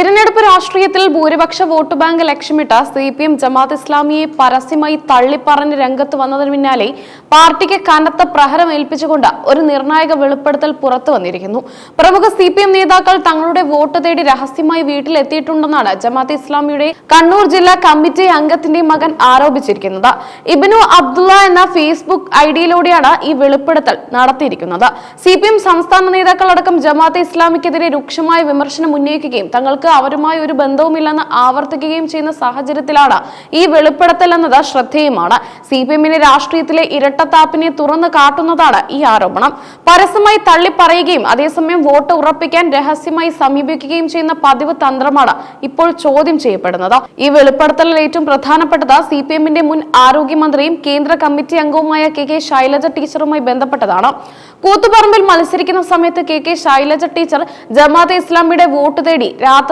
തിരഞ്ഞെടുപ്പ് രാഷ്ട്രീയത്തിൽ ഭൂരിപക്ഷ വോട്ട് ബാങ്ക് ലക്ഷ്യമിട്ട് സി പി എം ജമാഅത്ത് ഇസ്ലാമിയെ പരസ്യമായി തള്ളിപ്പറഞ്ഞ് രംഗത്ത് വന്നതിന് പിന്നാലെ പാർട്ടിക്ക് കനത്ത പ്രഹരം ഏൽപ്പിച്ചുകൊണ്ട് ഒരു നിർണായക വെളിപ്പെടുത്തൽ പുറത്തു വന്നിരിക്കുന്നു. പ്രമുഖ സി പി എം നേതാക്കൾ തങ്ങളുടെ വോട്ട് തേടി രഹസ്യമായി വീട്ടിലെത്തിയിട്ടുണ്ടെന്നാണ് ജമാഅത്ത് ഇസ്ലാമിയുടെ കണ്ണൂർ ജില്ലാ കമ്മിറ്റി അംഗത്തിന്റെ മകൻ ആരോപിച്ചിരിക്കുന്നത്. ഇബിനു അബ്ദുള്ള എന്ന ഫേസ്ബുക്ക് ഐഡിയിലൂടെയാണ് ഈ വെളിപ്പെടുത്തൽ നടത്തിയിരിക്കുന്നത്. സി പി എം സംസ്ഥാന നേതാക്കളടക്കം ജമാഅത്ത് ഇസ്ലാമിക്കെതിരെ രൂക്ഷമായ വിമർശനം ഉന്നയിക്കുകയും തങ്ങൾക്ക് അവരുമായി ഒരു ബന്ധവുമില്ലെന്ന് ആവർത്തിക്കുകയും ചെയ്യുന്ന സാഹചര്യത്തിലാണ് ഈ വെളിപ്പെടുത്തൽ എന്നത് ശ്രദ്ധേയമാണ്. സി പി എമ്മിന്റെ രാഷ്ട്രീയത്തിലെ ഇരട്ടത്താപ്പിനെ തുറന്നു കാട്ടുന്നതാണ് ഈ ആരോപണം. പരസ്യമായി തള്ളിപ്പറയുകയും അതേസമയം വോട്ട് ഉറപ്പിക്കാൻ രഹസ്യമായി സമീപിക്കുകയും ചെയ്യുന്ന പതിവ് തന്ത്രമാണ് ഇപ്പോൾ ചോദ്യം ചെയ്യപ്പെടുന്നത്. ഈ വെളിപ്പെടുത്തലിൽ ഏറ്റവും പ്രധാനപ്പെട്ടത് സി പി എമ്മിന്റെ മുൻ ആരോഗ്യമന്ത്രിയും കേന്ദ്ര കമ്മിറ്റി അംഗവുമായ കെ കെ ശൈലജ ടീച്ചറുമായി ബന്ധപ്പെട്ടതാണ്. കൂത്തുപറമ്പിൽ മത്സരിക്കുന്ന സമയത്ത് K K Shailaja teacher Jamaat ഇസ്ലാമിയുടെ വോട്ട് തേടി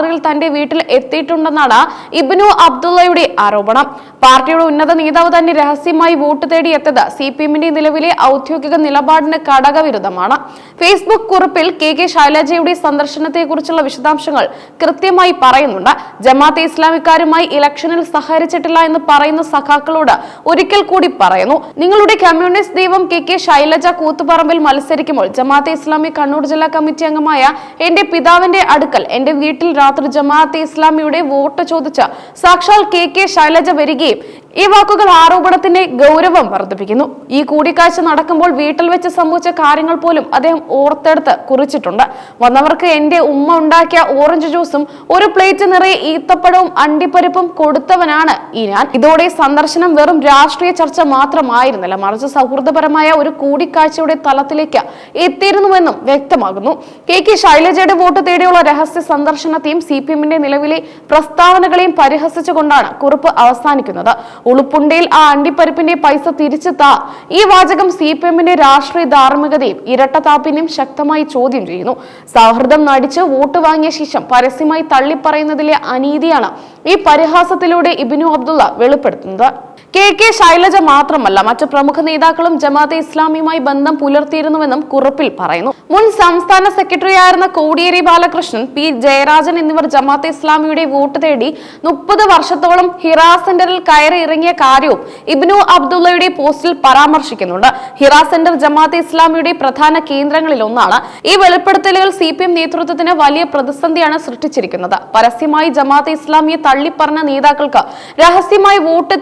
രാത്രിയിൽ തന്റെ വീട്ടിൽ എത്തിയിട്ടുണ്ടെന്നാണ് ഇബ്നു അബ്ദുള്ളയുടെ ആരോപണം. പാർട്ടിയുടെ ഉന്നത നേതാവ് തന്നെ രഹസ്യമായി വോട്ട് തേടി എത്തത് സി പി എമ്മിന്റെ നിലവിലെ ഔദ്യോഗിക നിലപാടിന് ഘടകവിരുദ്ധമാണ് ഫേസ്ബുക്ക് കുറിപ്പിൽ കെ കെ ശൈലജയുടെ സന്ദർശനത്തെക്കുറിച്ചുള്ള വിശദാംശങ്ങൾ കൃത്യമായി പറയുന്നുണ്ട്. ജമാഅത്തെ ഇസ്ലാമിക്കാരുമായി ഇലക്ഷനിൽ സഹകരിച്ചിട്ടില്ല എന്ന് പറയുന്ന സഖാക്കളോട് ഒരിക്കൽ കൂടി പറയുന്നു. നിങ്ങളുടെ കമ്മ്യൂണിസ്റ്റ് ദൈവം കെ കെ ശൈലജ കൂത്തുപറമ്പിൽ മത്സരിക്കുമ്പോൾ ജമാഅത്തെ ഇസ്ലാമി കണ്ണൂർ ജില്ലാ കമ്മിറ്റി അംഗമായ എന്റെ പിതാവിന്റെ അടുക്കൽ എന്റെ വീട്ടിൽ രാത്രി ജമാഅത്തെ ഇസ്ലാമിയുടെ വോട്ട് ചോദിച്ച സാക്ഷാൽ കെ കെ ശൈലജ വരികയും ഈ വാക്കുകൾ ആരോപണത്തിന്റെ ഗൗരവം വർദ്ധിപ്പിക്കുന്നു. ഈ കൂടിക്കാഴ്ച നടക്കുമ്പോൾ വീട്ടിൽ വെച്ച് സംഭവിച്ച കാര്യങ്ങൾ പോലും അദ്ദേഹം ഓർത്തെടുത്ത് കുറിച്ചിട്ടുണ്ട്. വന്നവർക്ക് എന്റെ ഉമ്മ ഉണ്ടാക്കിയ ഓറഞ്ച് ജ്യൂസും ഒരു പ്ലേറ്റ് നിറയെ ഈത്തപ്പഴവും അണ്ടിപ്പരിപ്പും കൊടുത്തവനാണ് ഈ ഞാൻ. ഇതോടെ സന്ദർശനം വെറും രാഷ്ട്രീയ ചർച്ച മാത്രമായിരുന്നില്ല. മറിച്ച് സൗഹൃദപരമായ ഒരു കൂടിക്കാഴ്ചയുടെ തലത്തിലേക്ക് എത്തിയിരുന്നുവെന്നും വ്യക്തമാകുന്നു. കെ. കെ. ശൈലജയുടെ വോട്ട് തേടിയുള്ള രഹസ്യ സന്ദർശനത്തെയും സി പി എമ്മിന്റെ നിലവിലെ പ്രസ്താവനകളെയും പരിഹസിച്ചുകൊണ്ടാണ് കുറിപ്പ് അവസാനിക്കുന്നത്. ഉളുപ്പുണ്ടയിൽ ആ അണ്ടിപ്പരിപ്പിന്റെ പൈസ തിരിച്ചെത്താ. ഈ വാചകം സി പി എമ്മിന്റെ രാഷ്ട്രീയ ധാർമ്മികതയും ഇരട്ടത്താപ്പിനെയും ശക്തമായി ചോദ്യം ചെയ്യുന്നു. സൗഹൃദം നടിച്ച് വോട്ട് വാങ്ങിയ ശേഷം പരസ്യമായി തള്ളിപ്പറയുന്നതിലെ അനീതിയാണ് ഈ പരിഹാസത്തിലൂടെ ഇബിനു അബ്ദുള്ള വെളിപ്പെടുത്തുന്നത്. കെ കെ ശൈലജ മാത്രമല്ല മറ്റ് പ്രമുഖ നേതാക്കളും ജമാഅത്തെ ഇസ്ലാമിയുമായി ബന്ധം പുലർത്തിയിരുന്നുവെന്നും കുറിപ്പിൽ പറയുന്നു. മുൻ സംസ്ഥാന സെക്രട്ടറി ആയിരുന്ന കോടിയേരി ബാലകൃഷ്ണൻ പി ജയരാജൻ എന്നിവർ ജമാഅത്തെ ഇസ്ലാമിയുടെ വോട്ട് തേടി മുപ്പത് വർഷത്തോളം ഹിറാ സെന്ററിൽ കയറി ഇറങ്ങിയ കാര്യവും ഇബ്നു അബ്ദുള്ളയുടെ പോസ്റ്റിൽ പരാമർശിക്കുന്നുണ്ട്. ഹിറാ സെന്റർ ജമാഅത്തെ ഇസ്ലാമിയുടെ പ്രധാന കേന്ദ്രങ്ങളിൽ ഒന്നാണ്. ഈ വെളിപ്പെടുത്തലുകൾ സി പി എം നേതൃത്വത്തിന് വലിയ പ്രതിസന്ധിയാണ് സൃഷ്ടിച്ചിരിക്കുന്നത്. പരസ്യമായി ജമാഅത്തെ ഇസ്ലാമിയെ തള്ളിപ്പറഞ്ഞ നേതാക്കൾക്ക് രഹസ്യമായി വോട്ട്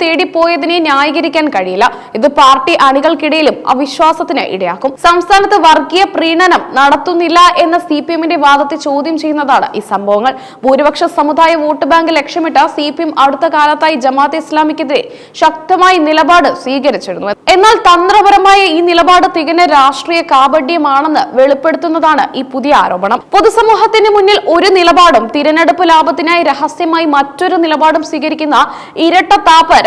തേടിപ്പോയതിനെ ന്യായീകരിക്കാൻ കഴിയില്ല. ഇത് പാർട്ടി അണികൾക്കിടയിലും അവിശ്വാസത്തിന് ഇടയാക്കും. സംസ്ഥാനത്ത് വർഗീയ പ്രീണനം നടത്തുന്നില്ല എന്ന സി പി എമ്മിന്റെ വാദത്തെ ചോദ്യം ചെയ്യുന്നതാണ് ഈ സംഭവങ്ങൾ. ഭൂരിപക്ഷ സമുദായ വോട്ട് ബാങ്ക് ലക്ഷ്യമിട്ട സി പി എം അടുത്ത കാലത്തായി ജമാഅത്ത് ഇസ്ലാമിക്കെതിരെ ശക്തമായ നിലപാട് സ്വീകരിച്ചിരുന്നു. എന്നാൽ തന്ത്രപരമായ ഈ നിലപാട് തികഞ്ഞ രാഷ്ട്രീയ കാപഡ്യമാണെന്ന് വെളിപ്പെടുത്തുന്നതാണ് ഈ പുതിയ ആരോപണം. പൊതുസമൂഹത്തിന് മുന്നിൽ ഒരു നിലപാടും തിരഞ്ഞെടുപ്പ് ലാഭത്തിനായി രഹസ്യമായി മറ്റൊരു നിലപാടും സ്വീകരിക്കുന്ന ഇരട്ട താപ്പ്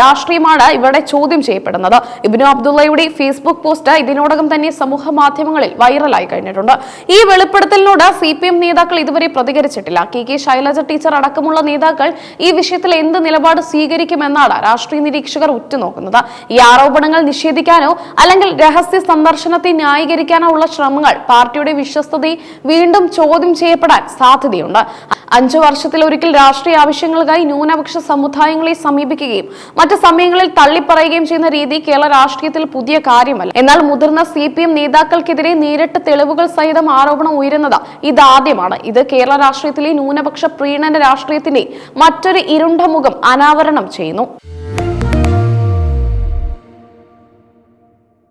രാഷ്ട്രീയമാണ് ഇവിടെ ചോദ്യം ചെയ്യപ്പെടുന്നത്. ഇബിനു അബ്ദുള്ളയുടെ ഫേസ്ബുക്ക് പോസ്റ്റ് ഇതിനോടകം തന്നെ സമൂഹ മാധ്യമങ്ങളിൽ വൈറലായി കഴിഞ്ഞിട്ടുണ്ട്. ഈ വെളിപ്പെടുത്തലിനോട് സി പി എം നേതാക്കൾ ഇതുവരെ പ്രതികരിച്ചിട്ടില്ല. കെ കെ ശൈലജ ടീച്ചർ അടക്കമുള്ള നേതാക്കൾ ഈ വിഷയത്തിൽ എന്ത് നിലപാട് സ്വീകരിക്കുമെന്നാണ് രാഷ്ട്രീയ നിരീക്ഷകർ ഉറ്റുനോക്കുന്നത്. ഈ ആരോപണങ്ങൾ നിഷേധിക്കാനോ അല്ലെങ്കിൽ രഹസ്യ സന്ദർശനത്തെ ന്യായീകരിക്കാനോ ഉള്ള ശ്രമങ്ങൾ പാർട്ടിയുടെ വിശ്വസ്തതയെ വീണ്ടും ചോദ്യം ചെയ്യപ്പെടാൻ സാധ്യതയുണ്ട്. അഞ്ചു വർഷത്തിൽ ഒരിക്കൽ രാഷ്ട്രീയ ആവശ്യങ്ങൾക്കായി ന്യൂനപക്ഷ സമുദായങ്ങളെ സമീപിക്കുകയും മറ്റ് സമയങ്ങളിൽ തള്ളിപ്പറയുകയും ചെയ്യുന്ന രീതി കേരള രാഷ്ട്രീയത്തിൽ പുതിയ കാര്യമല്ല. എന്നാൽ മുതിർന്ന സി പി എം നേതാക്കൾക്കെതിരെ നേരിട്ട് തെളിവുകൾ സഹിതം ആരോപണം ഉയരുന്നത് ഇതാദ്യമാണ്. ഇത് കേരള രാഷ്ട്രീയത്തിലെ ന്യൂനപക്ഷ പ്രീണന രാഷ്ട്രീയത്തിന്റെ മറ്റൊരു ഇരുണ്ട മുഖം അനാവരണം ചെയ്യുന്നു.